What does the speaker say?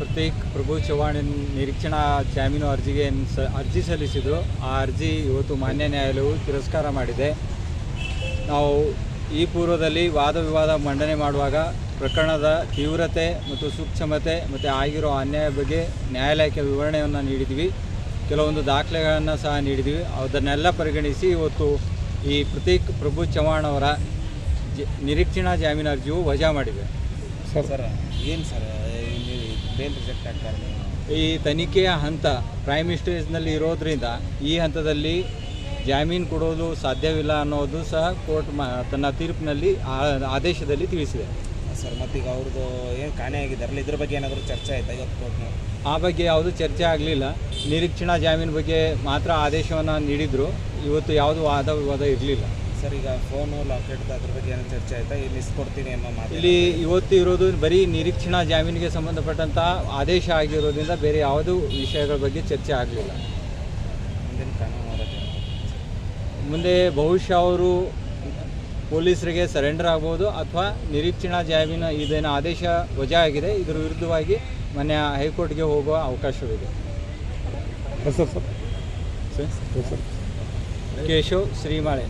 ಪ್ರತೀಕ್ ಪ್ರಭು ಚವ್ಹಾಣ್ ನಿರೀಕ್ಷಣಾ ಜಾಮೀನು ಅರ್ಜಿಗೆ ಸ, ಅರ್ಜಿ ಸಲ್ಲಿಸಿದ್ರು. ಆ ಅರ್ಜಿ ಇವತ್ತು ಮಾನ್ಯ ನ್ಯಾಯಾಲಯವು ತಿರಸ್ಕಾರ ಮಾಡಿದೆ. ನಾವು ಈ ಪೂರ್ವದಲ್ಲಿ ವಾದ ವಿವಾದ ಮಂಡನೆ ಮಾಡುವಾಗ ಪ್ರಕರಣದ ತೀವ್ರತೆ ಮತ್ತು ಸೂಕ್ಷ್ಮತೆ ಮತ್ತು ಆಗಿರೋ ಅನ್ಯಾಯ ಬಗ್ಗೆ ನ್ಯಾಯಾಲಯಕ್ಕೆ ವಿವರಣೆಯನ್ನು ನೀಡಿದ್ವಿ. ಕೆಲವೊಂದು ದಾಖಲೆಗಳನ್ನು ಸಹ ನೀಡಿದ್ವಿ. ಅದನ್ನೆಲ್ಲ ಪರಿಗಣಿಸಿ ಇವತ್ತು ಈ ಪ್ರತೀಕ್ ಪ್ರಭು ಚವ್ಹಾಣ್ ಅವರ ನಿರೀಕ್ಷಣಾ ಜಾಮೀನು ಅರ್ಜಿಯು ವಜಾ ಮಾಡಿದೆ. ಸರ್ ಸರ್, ಏನು ಸರ್ ಬೇಲ್ ರಿಜೆಕ್ಟ್ ಆಗ್ತಾರೆ ಈ ತನಿಖೆಯ ಹಂತ ಪ್ರೈಮ್ ಸ್ಟೇಜ್ನಲ್ಲಿ ಇರೋದ್ರಿಂದ ಈ ಹಂತದಲ್ಲಿ ಜಾಮೀನು ಕೊಡೋದು ಸಾಧ್ಯವಿಲ್ಲ ಅನ್ನೋದು ಸಹ ಕೋರ್ಟ್ ತನ್ನ ತೀರ್ಪಿನಲ್ಲಿ ಆದೇಶದಲ್ಲಿ ತಿಳಿಸಿದೆ. ಸರ್ ಮತ್ತೀಗ ಅವ್ರದ್ದು ಏನು ಕಾಣೆಯಾಗಿದ್ದಾರಲ್ಲ ಇದ್ರ ಬಗ್ಗೆ ಏನಾದರೂ ಚರ್ಚೆ ಆಯ್ತಾ ಇವತ್ತು ಕೋರ್ಟ್ನಲ್ಲಿ ಆ ಬಗ್ಗೆ ಯಾವುದೂ ಚರ್ಚೆ ಆಗಲಿಲ್ಲ. ನಿರೀಕ್ಷಣಾ ಜಾಮೀನು ಬಗ್ಗೆ ಮಾತ್ರ ಆದೇಶವನ್ನು ನೀಡಿದರು. ಇವತ್ತು ಯಾವುದು ವಾದ ವಿವಾದ ಇರಲಿಲ್ಲ. ಸರ್ ಈಗ ಫೋನು ಲಾಕೆಟ್ ಅದ್ರ ಬಗ್ಗೆ ಏನೋ ಚರ್ಚೆ ಆಯ್ತಾ? ಇಲ್ಲಿ ಇಸ್ಕೊಡ್ತೀನಿ ಅನ್ನೋ ಮಾತು ಇಲ್ಲಿ ಇವತ್ತು ಇರೋದು ಬರೀ ನಿರೀಕ್ಷಣಾ ಜಾಮೀನಿಗೆ ಸಂಬಂಧಪಟ್ಟಂಥ ಆದೇಶ ಆಗಿರೋದ್ರಿಂದ ಬೇರೆ ಯಾವುದೂ ವಿಷಯಗಳ ಬಗ್ಗೆ ಚರ್ಚೆ ಆಗಲಿಲ್ಲ. ಮುಂದಿನ ಕಾನೂನು ಹೋರಾಟ ಮುಂದೆ ಬಹುಶಃ ಅವರು ಪೊಲೀಸರಿಗೆ ಸರೆಂಡರ್ ಆಗ್ಬೋದು ಅಥವಾ ನಿರೀಕ್ಷಣಾ ಜಾಮೀನು ಇದೇನು ಆದೇಶ ವಜಾ ಆಗಿದೆ ಇದರ ವಿರುದ್ಧವಾಗಿ ಮೊನ್ನೆ ಹೈಕೋರ್ಟ್ಗೆ ಹೋಗುವ ಅವಕಾಶವಿದೆ. Sir sir sir Keshav Shrimale